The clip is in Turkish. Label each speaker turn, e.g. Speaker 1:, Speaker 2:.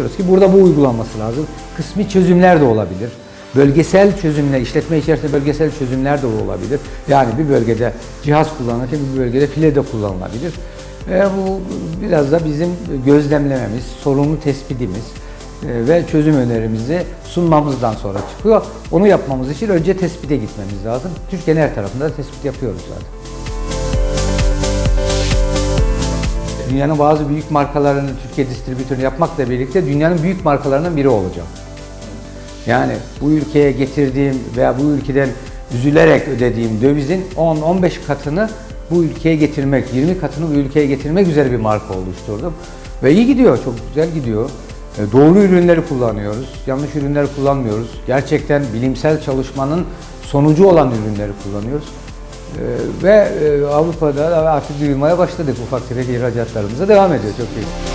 Speaker 1: Diyoruz ki burada bu uygulanması lazım. Kısmi çözümler de olabilir. Bölgesel çözümler, işletme içerisinde bölgesel çözümler de olabilir. Yani bir bölgede cihaz kullanılırken bir bölgede file de kullanılabilir. E, bu biraz da bizim gözlemlememiz, sorunlu tespitimiz e, ve çözüm önerimizi sunmamızdan sonra çıkıyor. Onu yapmamız için önce tespite gitmemiz lazım. Türkiye'nin her tarafında da tespit yapıyoruz zaten. Dünyanın bazı büyük markalarını Türkiye distribütörü yapmakla birlikte dünyanın büyük markalarından biri olacağım. Yani bu ülkeye getirdiğim veya bu ülkeden üzülerek ödediğim dövizin 10-15 katını bu ülkeye getirmek, 20 katını bu ülkeye getirmek üzere bir marka oluşturdum. Ve iyi gidiyor, çok güzel gidiyor. E, Doğru ürünleri kullanıyoruz, yanlış ürünleri kullanmıyoruz. Gerçekten bilimsel çalışmanın sonucu olan ürünleri kullanıyoruz. E, Ve e, Avrupa'da artık duyulmaya başladık. Ufak tefek ihracatlarımıza devam ediyor. Çok iyi.